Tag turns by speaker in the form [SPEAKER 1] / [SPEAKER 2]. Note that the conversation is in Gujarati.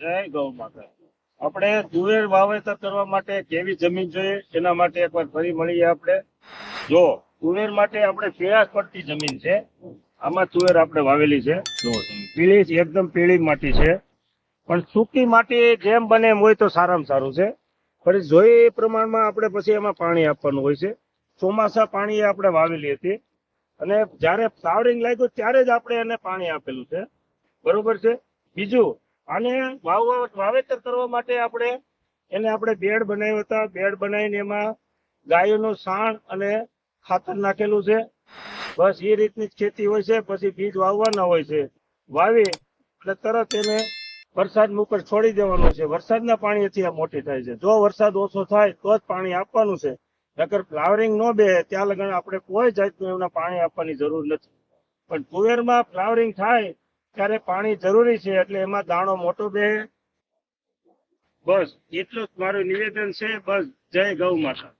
[SPEAKER 1] જય ગૌ માતા. આપણે તુવેર વાવેતર કરવા માટે કેવી જમીન જોઈએ? એના માટે એકવાર ફરી મળીએ આપણે. જો તુવેર માટે આપણે પીળાશ પડતી જમીન છે, આમાં તુવેર આપણે વાવેલી છે. પીળી એકદમ પીળી માટી છે. પણ સૂકી માટી જેમ બને એમ હોય તો સારામાં સારું છે. પણ જોઈએ એ પ્રમાણમાં આપણે પછી એમાં પાણી આપવાનું હોય છે. ચોમાસા પાણી આપણે વાવેલી હતી. અને જ્યારે ફ્લાવરિંગ લાગ્યું ત્યારે જ આપણે એને પાણી આપેલું છે. બરોબર છે? બીજું આને વાવેતર કરવા માટે આપણે એને આપણે બેડ બનાવ્યા હતા. બેડ બનાવીને એમાં ગાયોનું સાણ અને ખાતર નાખેલું છે. બસ એ રીતની ખેતી હોય છે. પછી બીજ વાવવાના હોય છે. વાવી એટલે તરત એને વરસાદ ઉપર છોડી દેવાનું છે. વરસાદના પાણીથી આ મોટી થાય છે. જો વરસાદ ઓછો થાય તો જ પાણી આપવાનું છે. નકર ફ્લાવરિંગ ન બે, ત્યાં લગન આપણે કોઈ જાતનું એમને પાણી આપવાની જરૂર નથી. પણ કુવેરમાં ફ્લાવરિંગ થાય ત્યારે પાણી જરૂરી છે એટલે એમાં દાણો મોટો બે. બસ, એટલું જ મારું નિવેદન છે. બસ, જય ગૌ માતા.